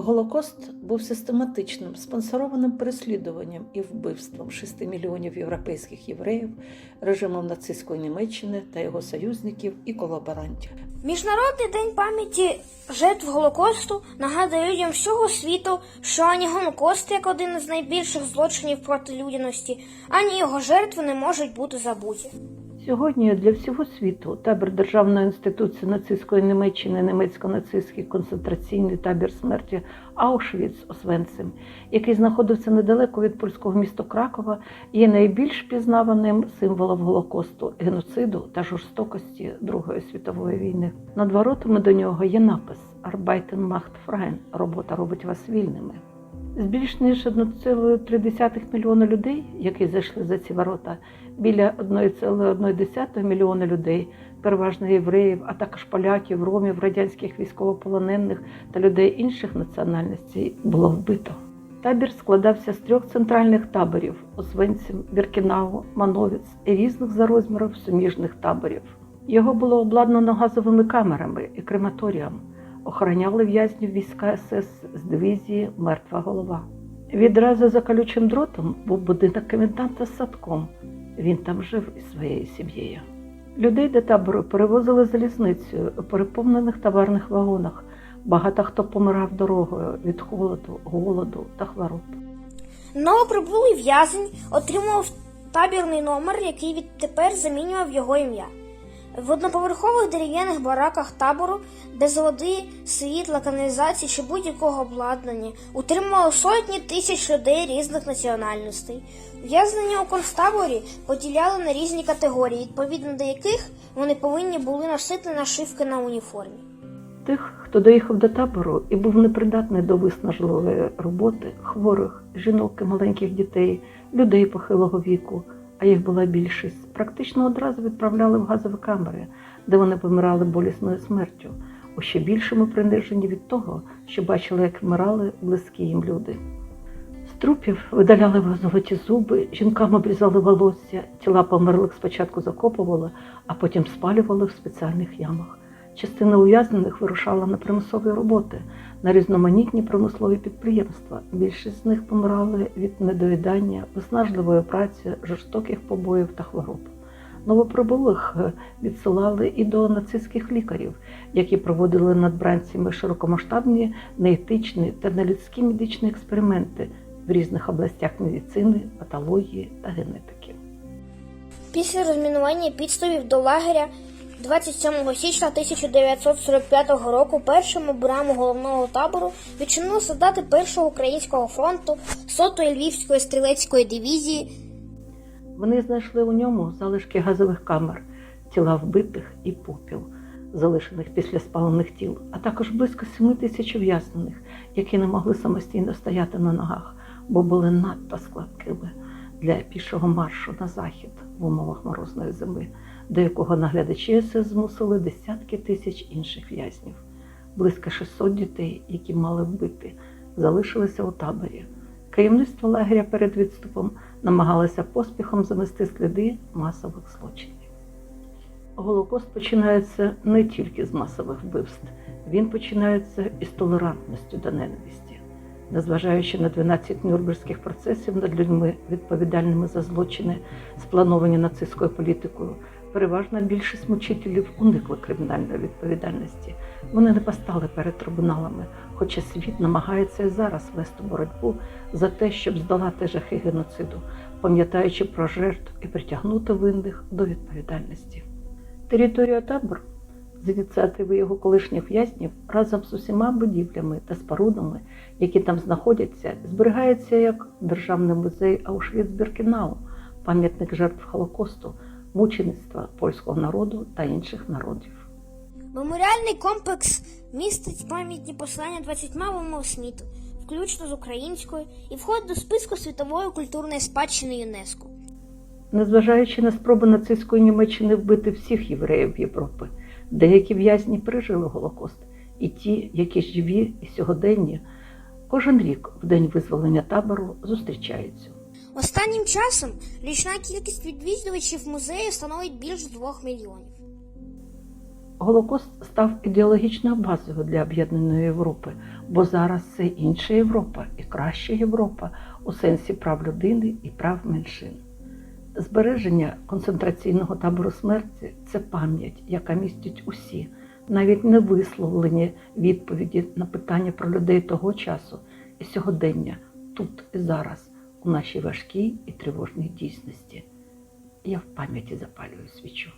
Голокост був систематичним спонсорованим переслідуванням і вбивством 6 мільйонів європейських євреїв режимом нацистської Німеччини та його союзників і колаборантів. Міжнародний день пам'яті жертв Голокосту нагадує людям всього світу, що ані Голокост, як один із найбільших злочинів проти людяності, ані його жертви не можуть бути забуті. Сьогодні для всього світу табір Державної інституції нацистської Німеччини, німецько-нацистський концентраційний табір смерті Аушвіц Освенцим, який знаходився недалеко від польського міста Кракова, є найбільш пізнаваним символом Голокосту, геноциду та жорстокості Другої світової війни. Над воротами до нього є напис Arbeiten macht freien – робота робить вас вільними. Більш ніж 1,3 мільйона людей, які зайшли за ці ворота, біля 1,1 мільйона людей, переважно євреїв, а також поляків, ромів, радянських військовополонених та людей інших національностей, було вбито. Табір складався з трьох центральних таборів Освенцим, Біркінау, Мановіц і різних за розміром суміжних таборів. Його було обладнано газовими камерами і крематорієм. Охороняли в'язнів війська СС з дивізії Мертва голова. Відразу за колючим дротом був будинок коменданта з садком. Він там жив із своєю сім'єю. Людей до табору перевозили залізницею у переповнених товарних вагонах. Багато хто помирав дорогою від холоду, голоду та хвороб. Новоприбулий в'язень отримав табірний номер, який відтепер замінював його ім'я. В одноповерхових дерев'яних бараках табору без води, світла, каналізації чи будь-якого обладнання утримували сотні тисяч людей різних національностей. В'язнення у концтаборі поділяли на різні категорії, відповідно до яких вони повинні були носити нашивки на уніформі. Тих, хто доїхав до табору і був непридатний до виснажливої роботи, хворих, жінок і маленьких дітей, людей похилого віку, а їх була більшість, практично одразу відправляли в газові камери, де вони помирали болісною смертю, у ще більшому приниженні від того, що бачили, як вмирали близькі їм люди. З трупів видаляли золоті зуби, жінкам обрізали волосся, тіла померлих спочатку закопували, а потім спалювали в спеціальних ямах. Частина ув'язнених вирушала на примусові роботи, на різноманітні промислові підприємства. Більшість з них помирали від недоїдання, виснажливої праці, жорстоких побоїв та хвороб. Новоприбулих е, відсилали і до нацистських лікарів, які проводили над бранцями широкомасштабні, неетичні та нелюдські медичні експерименти в різних областях медицини, патології та генетики. Після розмінування підступів до лагеря 27 січня 1945 року першому браму головного табору відчинили солдати першого українського фронту 100-ї Львівської стрілецької дивізії. Вони знайшли у ньому залишки газових камер, тіла вбитих і попіл, залишених після спалених тіл, а також близько 7 тисяч ув'язнених, які не могли самостійно стояти на ногах, бо були надто складкими для пішого маршу на захід в умовах морозної зими, до якого наглядачі СС змусили десятки тисяч інших в'язнів. Близько 600 дітей, які мали вбити, залишилися у таборі. Керівництво лагеря перед відступом намагалося поспіхом замести сліди масових злочинів. Голокост починається не тільки з масових вбивств, він починається із толерантності до ненависті. Незважаючи на 12 нюрнберзьких процесів над людьми, відповідальними за злочини, сплановані нацистською політикою, переважна більшість мучителів уникли кримінальної відповідальності. Вони не постали перед трибуналами, хоча світ намагається зараз вести боротьбу за те, щоб здолати жахи геноциду, пам'ятаючи про жертв і притягнути винних до відповідальності. Територія табору з ініціативи його колишніх в'язнів разом з усіма будівлями та спорудами, які там знаходяться, зберігається як Державний музей Аушвіц-Біркінау, пам'ятник жертв Холокосту, мучеництва польського народу та інших народів. Меморіальний комплекс містить пам'ятні послання 20 мовами світу, включно з українською, і входить до списку світової культурної спадщини ЮНЕСКО. Незважаючи на спроби нацистської Німеччини вбити всіх євреїв Європи, деякі в'язні пережили Голокост, і ті, які живі і сьогоденні, кожен рік в день визволення табору зустрічаються. Останнім часом річна кількість відвідувачів музею становить більш 2 мільйонів. Голокост став ідеологічною базою для об'єднаної Європи, бо зараз це інша Європа і краща Європа у сенсі прав людини і прав меншин. Збереження концентраційного табору смерті це пам'ять, яка містить усі, навіть не висловлені відповіді на питання про людей того часу і сьогодення, тут і зараз, у нашій важкій і тривожній дійсності. Я в пам'яті запалюю свічу.